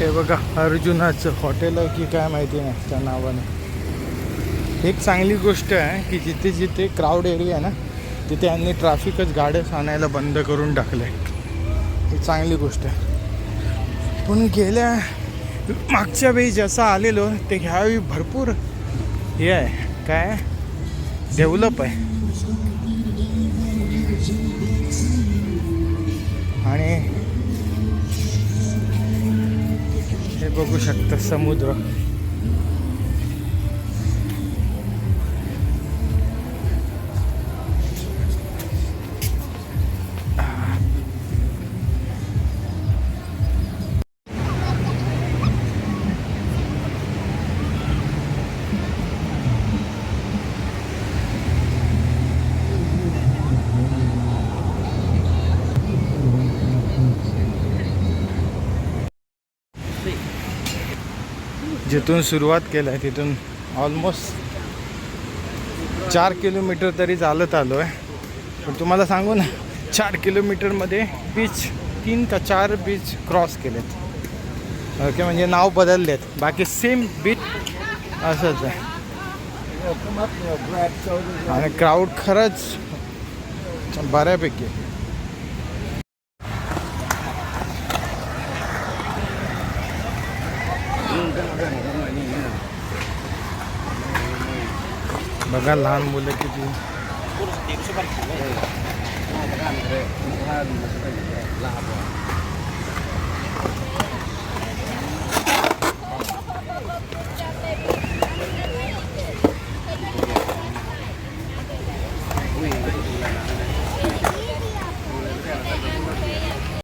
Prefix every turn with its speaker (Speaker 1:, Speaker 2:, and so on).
Speaker 1: हे बघा अर्जुनाचं हॉटेल आहे की काय माहिती नाही त्या नावाने. एक चांगली गोष्ट आहे की जिथे जिथे क्राऊड एरिया आहे ना तिथे यांनी ट्रॅफिकच गाड्याच आणायला बंद करून टाकलं आहे ही चांगली गोष्ट आहे. पण गेल्या मागच्या वेळी जसं आलेलो ते ह्यावेळी भरपूर हे आहे. काय? डेव्हलप आहे. बघू शकता समुद्र. जिथून सुरुवात केलं आहे तिथून ऑलमोस्ट चार किलोमीटर तरी चालत आलो आहे पण तुम्हाला सांगू ना चार किलोमीटरमध्ये बीच तीन का चार बीच क्रॉस केलेत. ओके म्हणजे नाव बदलले आहेत बाकी सेम बीच असंच आहे. आणि क्राऊड खरंच बऱ्यापैकी. बघा लहान मुलं किती.